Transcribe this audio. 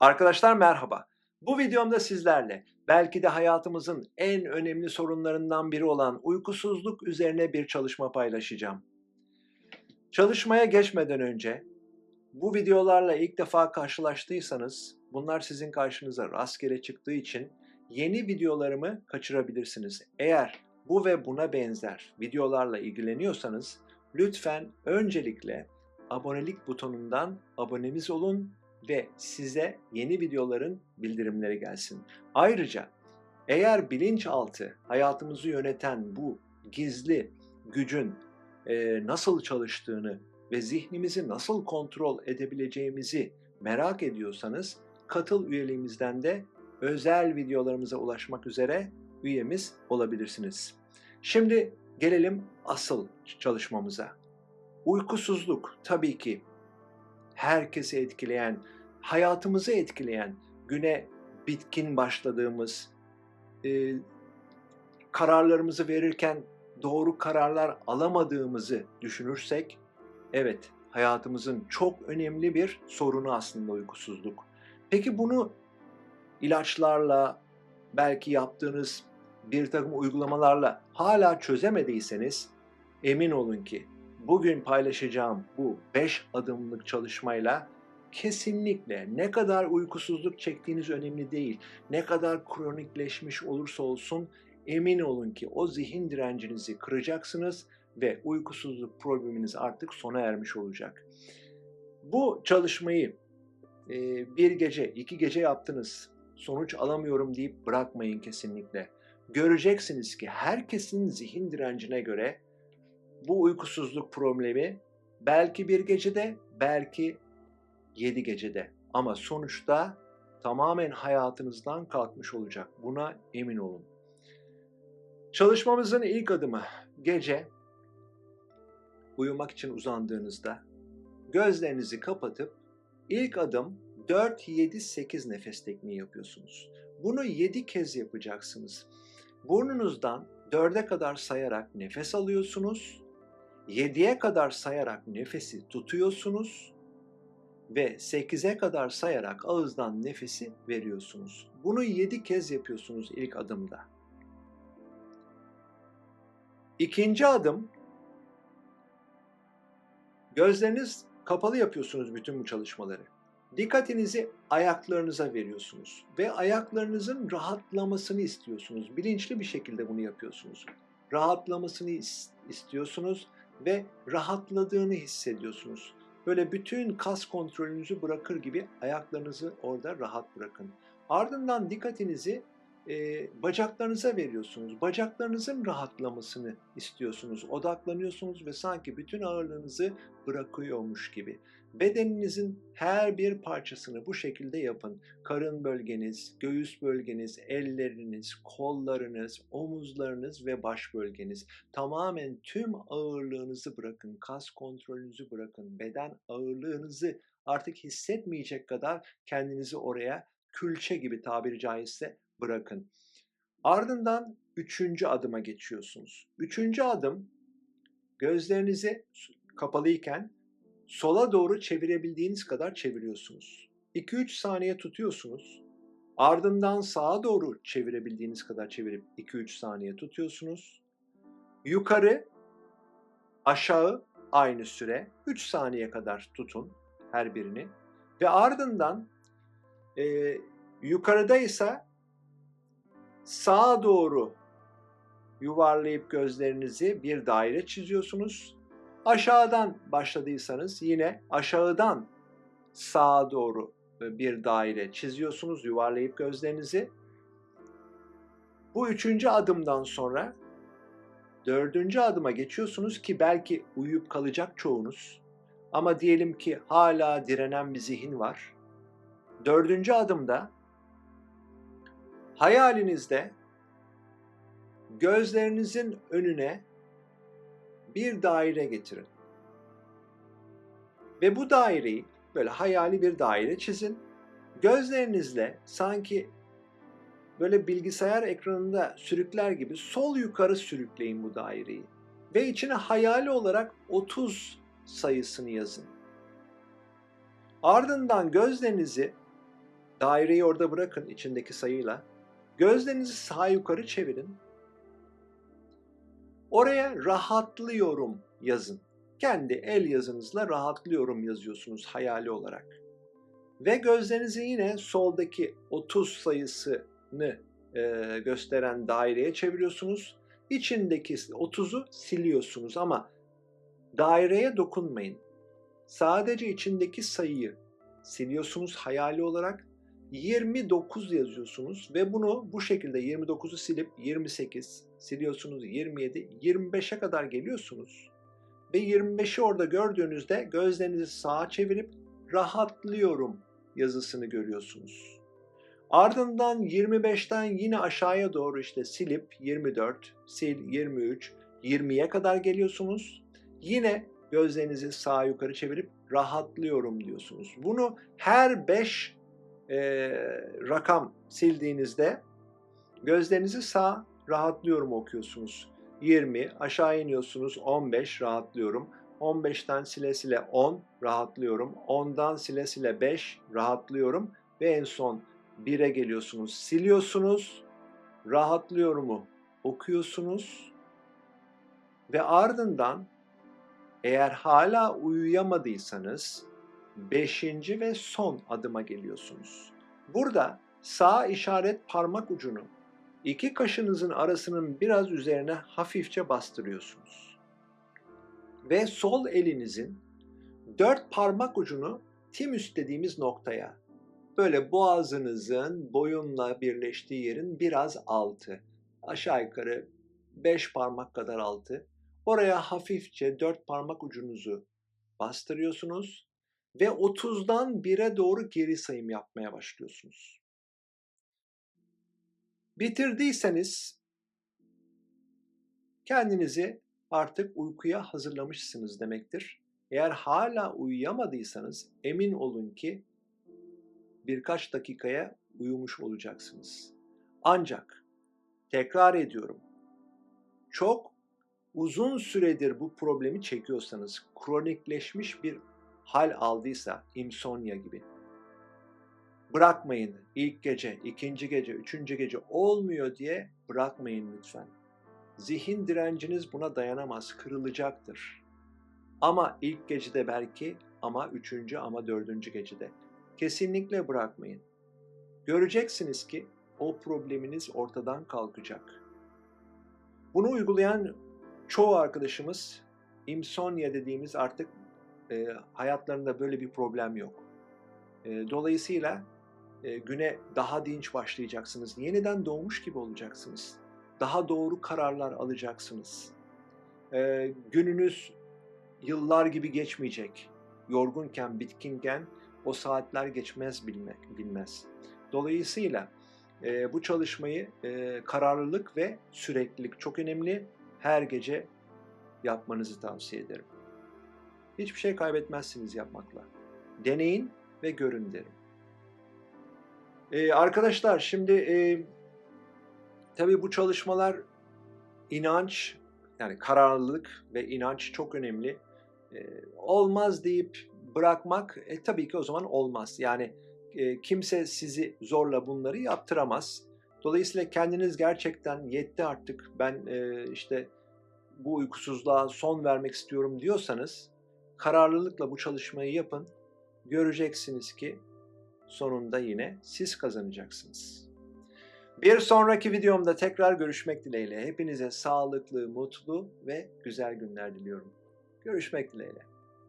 Arkadaşlar merhaba. Bu videomda sizlerle belki de hayatımızın en önemli sorunlarından biri olan uykusuzluk üzerine bir çalışma paylaşacağım. Çalışmaya geçmeden önce bu videolarla ilk defa karşılaştıysanız bunlar sizin karşınıza rastgele çıktığı için yeni videolarımı kaçırabilirsiniz. Eğer bu ve buna benzer videolarla ilgileniyorsanız lütfen öncelikle abonelik butonundan abonemiz olun ve size yeni videoların bildirimleri gelsin. Ayrıca eğer bilinçaltı hayatımızı yöneten bu gizli gücün e, nasıl çalıştığını ve zihnimizi nasıl kontrol edebileceğimizi merak ediyorsanız katıl üyeliğimizden de özel videolarımıza ulaşmak üzere üyemiz olabilirsiniz. Şimdi gelelim asıl çalışmamıza. Uykusuzluk tabii ki herkesi etkileyen, hayatımızı etkileyen, güne bitkin başladığımız, e, kararlarımızı verirken doğru kararlar alamadığımızı düşünürsek, evet hayatımızın çok önemli bir sorunu aslında uykusuzluk. Peki bunu ilaçlarla, belki yaptığınız bir takım uygulamalarla hala çözemediyseniz emin olun ki bugün paylaşacağım bu 5 adımlık çalışmayla kesinlikle ne kadar uykusuzluk çektiğiniz önemli değil. Ne kadar kronikleşmiş olursa olsun emin olun ki o zihin direncinizi kıracaksınız ve uykusuzluk probleminiz artık sona ermiş olacak. Bu çalışmayı e, bir gece, iki gece yaptınız, sonuç alamıyorum deyip bırakmayın kesinlikle. Göreceksiniz ki herkesin zihin direncine göre bu uykusuzluk problemi belki bir gecede, belki yedi gecede ama sonuçta tamamen hayatınızdan kalkmış olacak. Buna emin olun. Çalışmamızın ilk adımı gece uyumak için uzandığınızda gözlerinizi kapatıp ilk adım 4 7 8 nefes tekniği yapıyorsunuz. Bunu 7 kez yapacaksınız. Burnunuzdan 4'e kadar sayarak nefes alıyorsunuz. 7'ye kadar sayarak nefesi tutuyorsunuz ve 8'e kadar sayarak ağızdan nefesi veriyorsunuz. Bunu 7 kez yapıyorsunuz ilk adımda. İkinci adım gözleriniz kapalı yapıyorsunuz bütün bu çalışmaları. Dikkatinizi ayaklarınıza veriyorsunuz ve ayaklarınızın rahatlamasını istiyorsunuz. Bilinçli bir şekilde bunu yapıyorsunuz. Rahatlamasını istiyorsunuz ve rahatladığını hissediyorsunuz. Böyle bütün kas kontrolünüzü bırakır gibi ayaklarınızı orada rahat bırakın. Ardından dikkatinizi e, bacaklarınıza veriyorsunuz. Bacaklarınızın rahatlamasını istiyorsunuz. Odaklanıyorsunuz ve sanki bütün ağırlığınızı bırakıyormuş gibi. Bedeninizin her bir parçasını bu şekilde yapın. Karın bölgeniz, göğüs bölgeniz, elleriniz, kollarınız, omuzlarınız ve baş bölgeniz. Tamamen tüm ağırlığınızı bırakın, kas kontrolünüzü bırakın, beden ağırlığınızı artık hissetmeyecek kadar kendinizi oraya külçe gibi tabiri caizse bırakın. Ardından üçüncü adıma geçiyorsunuz. Üçüncü adım gözlerinizi kapalıyken sola doğru çevirebildiğiniz kadar çeviriyorsunuz. 2-3 saniye tutuyorsunuz. Ardından sağa doğru çevirebildiğiniz kadar çevirip 2-3 saniye tutuyorsunuz. Yukarı, aşağı aynı süre 3 saniye kadar tutun her birini. Ve ardından e, yukarıda ise sağa doğru yuvarlayıp gözlerinizi bir daire çiziyorsunuz. Aşağıdan başladıysanız yine aşağıdan sağa doğru bir daire çiziyorsunuz yuvarlayıp gözlerinizi. Bu üçüncü adımdan sonra dördüncü adıma geçiyorsunuz ki belki uyuyup kalacak çoğunuz. Ama diyelim ki hala direnen bir zihin var. Dördüncü adımda hayalinizde gözlerinizin önüne bir daire getirin. Ve bu daireyi böyle hayali bir daire çizin. Gözlerinizle sanki böyle bilgisayar ekranında sürükler gibi sol yukarı sürükleyin bu daireyi. Ve içine hayali olarak 30 sayısını yazın. Ardından gözlerinizi Daireyi orada bırakın içindeki sayıyla. Gözlerinizi sağ yukarı çevirin. Oraya rahatlıyorum yazın. Kendi el yazınızla rahatlıyorum yazıyorsunuz hayali olarak. Ve gözlerinizi yine soldaki 30 sayısını e, gösteren daireye çeviriyorsunuz. İçindeki 30'u siliyorsunuz ama daireye dokunmayın. Sadece içindeki sayıyı siliyorsunuz hayali olarak 29 yazıyorsunuz ve bunu bu şekilde 29'u silip 28 siliyorsunuz 27 25'e kadar geliyorsunuz ve 25'i orada gördüğünüzde gözlerinizi sağa çevirip rahatlıyorum yazısını görüyorsunuz. Ardından 25'ten yine aşağıya doğru işte silip 24, sil 23, 20'ye kadar geliyorsunuz. Yine gözlerinizi sağa yukarı çevirip rahatlıyorum diyorsunuz. Bunu her 5 e, rakam sildiğinizde gözlerinizi sağ rahatlıyorum okuyorsunuz. 20 aşağı iniyorsunuz 15 rahatlıyorum. 15'ten sile sile 10 rahatlıyorum. 10'dan sile sile 5 rahatlıyorum. Ve en son 1'e geliyorsunuz. Siliyorsunuz. Rahatlıyorumu okuyorsunuz. Ve ardından eğer hala uyuyamadıysanız 5. ve son adıma geliyorsunuz. Burada sağ işaret parmak ucunu iki kaşınızın arasının biraz üzerine hafifçe bastırıyorsunuz. Ve sol elinizin dört parmak ucunu timus dediğimiz noktaya, böyle boğazınızın boyunla birleştiği yerin biraz altı, aşağı yukarı beş parmak kadar altı, oraya hafifçe dört parmak ucunuzu bastırıyorsunuz ve 30'dan 1'e doğru geri sayım yapmaya başlıyorsunuz. Bitirdiyseniz kendinizi artık uykuya hazırlamışsınız demektir. Eğer hala uyuyamadıysanız emin olun ki birkaç dakikaya uyumuş olacaksınız. Ancak tekrar ediyorum. Çok uzun süredir bu problemi çekiyorsanız, kronikleşmiş bir hal aldıysa, insomnia gibi Bırakmayın ilk gece, ikinci gece, üçüncü gece olmuyor diye bırakmayın lütfen. Zihin direnciniz buna dayanamaz, kırılacaktır. Ama ilk gecede belki ama üçüncü ama dördüncü gecede. Kesinlikle bırakmayın. Göreceksiniz ki o probleminiz ortadan kalkacak. Bunu uygulayan çoğu arkadaşımız insomnia dediğimiz artık e, hayatlarında böyle bir problem yok. E, dolayısıyla e, güne daha dinç başlayacaksınız. Yeniden doğmuş gibi olacaksınız. Daha doğru kararlar alacaksınız. E, gününüz yıllar gibi geçmeyecek. Yorgunken, bitkinken o saatler geçmez bilmek, bilmez. Dolayısıyla e, bu çalışmayı e, kararlılık ve süreklilik çok önemli. Her gece yapmanızı tavsiye ederim. Hiçbir şey kaybetmezsiniz yapmakla. Deneyin ve görün derim. Ee, arkadaşlar şimdi e, tabii bu çalışmalar inanç yani kararlılık ve inanç çok önemli. E, olmaz deyip bırakmak e, tabii ki o zaman olmaz. Yani e, kimse sizi zorla bunları yaptıramaz. Dolayısıyla kendiniz gerçekten yetti artık ben e, işte bu uykusuzluğa son vermek istiyorum diyorsanız kararlılıkla bu çalışmayı yapın. Göreceksiniz ki sonunda yine siz kazanacaksınız. Bir sonraki videomda tekrar görüşmek dileğiyle. Hepinize sağlıklı, mutlu ve güzel günler diliyorum. Görüşmek dileğiyle.